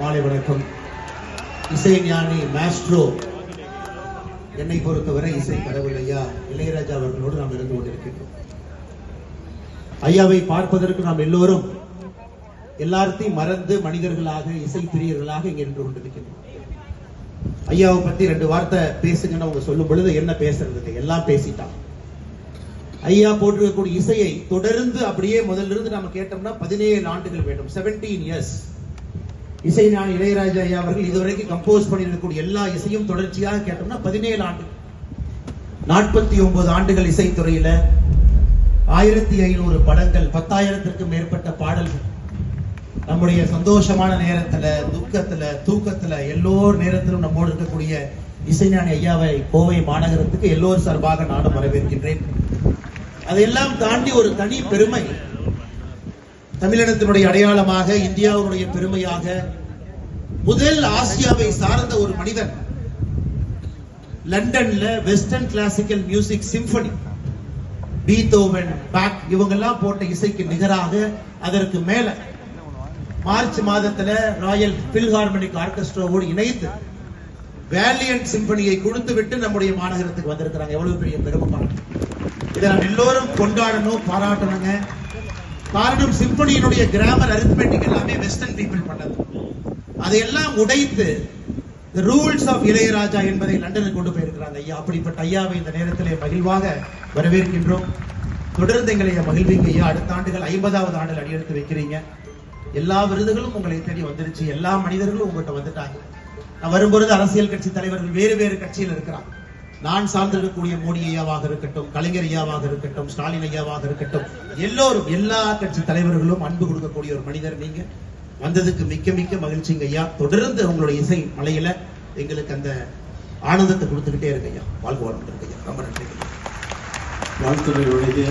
மாலை வணக்கம். இசைஞானி மாஸ்ட்ரோ என்னை பொறுத்தவரை இசை கடவுள் ஐயா. இளையராஜா அவர்களோடு நாம் இருந்து கொண்டிருக்கின்றோம். ஐயாவை பார்ப்பதற்கு நாம் எல்லோரும் எல்லார்த்தையும் மறந்து மனிதர்களாக இசை பிரியர்களாக இங்கே நின்று கொண்டிருக்கின்றோம். ஐயாவை பத்தி ரெண்டு வார்த்தை பேசுங்கன்னு அவங்க சொல்லும் பொழுது என்ன பேசுறது? எல்லாம் பேசிட்டான். ஐயா போட்டிருக்கக்கூடிய இசையை தொடர்ந்து அப்படியே முதல்ல இருந்து நாம கேட்டோம்னா பதினேழு ஆண்டுகள் வேண்டும். 17 இயர்ஸ் இசை ஞானி இளையராஜா ஐயா அவர்கள் இதுவரைக்கும் கம்போஸ் பண்ணியிருக்கக்கூடிய எல்லா இசையும் தொடர்ச்சியாக கேட்டோம்னா பதினேழு ஆண்டு. நாற்பத்தி ஒன்பது ஆண்டுகள் இசைத்துறையில ஆயிரத்தி ஐநூறு படங்கள் பத்தாயிரத்திற்கும் மேற்பட்ட பாடல்கள். நம்முடைய சந்தோஷமான நேரத்துல துக்கத்துல தூக்கத்துல எல்லோர் நேரத்திலும் நம்மோடு இருக்கக்கூடிய இசைஞானி ஐயாவை கோவை மாநகரத்துக்கு எல்லோர் சார்பாக நானும் வரவேற்கின்றேன். அதையெல்லாம் தாண்டி ஒரு தனி பெருமை. தமிழினத்தினுடைய அடையாளமாக இந்தியாவுடைய பெருமையாக முதல் ஆசியாவை சார்ந்த ஒரு மனிதன். லண்டன்ல western classical music symphony. Beethoven Bach இவங்கெல்லாம் போட்ட இசைக்கு நிகராக அதற்கு மேல மார்ச் மாதத்துல ராயல் பில்ஹார்மனிக் ஆர்கெஸ்ட்ராவோடு இணைத்து வேலியன்ட் சிம்பனியை கொடுத்து விட்டு நம்முடைய மாநகரத்துக்கு வந்திருக்கிறாங்க. எவ்வளவு பெரிய பெருமை இதை நாம் எல்லோரும் கொண்டாடணும் பாராட்டணுங்க. காரணம் சிம்பனியினுடைய கிராமர் அரித்மெட்டிக் எல்லாமே வெஸ்டர்ன் பீப்புள் பண்ணது. அதையெல்லாம் உடைத்து ரூல்ஸ் ஆஃப் இளையராஜா என்பதை லண்டனுக்கு கொண்டு போயிருக்கிறாங்க. ஐயா அப்படிப்பட்ட ஐயாவை இந்த நேரத்திலே மகிழ்வாக வரவேற்கின்றோம். தொடர்ந்து எங்களை மகிழ்விங்க. ஐயா அடுத்த ஆண்டுகள் ஐம்பதாவது ஆண்டில் அடியெடுத்து வைக்கிறீங்க. எல்லா விருதுகளும் உங்களை தேடி வந்துருச்சு. எல்லா மனிதர்களும் உங்கள்கிட்ட வந்துட்டாங்க. நான் வரும்பொழுது அரசியல் கட்சி தலைவர்கள் வேறு வேறு கட்சியில் இருக்கிறான் நான் சார்ந்திருக்கக்கூடிய மோடி ஐயாவாக இருக்கட்டும் கலைஞர் ஐயாவாக இருக்கட்டும் ஸ்டாலின் ஐயாவாக இருக்கட்டும் எல்லோரும் எல்லா கட்சி தலைவர்களும் அன்பு கொடுக்கக்கூடிய ஒரு மனிதர் நீங்க. வந்ததுக்கு மிக்க மிக்க மகிழ்ச்சிங்க ஐயா. தொடர்ந்து உங்களுடைய இசை மலையில எங்களுக்கு அந்த ஆனந்தத்தை கொடுத்துக்கிட்டே இருங்க ஐயா. வாழ்க்கை வளம் ஐயா. ரொம்ப நன்றி வாழ்த்துறை வழிய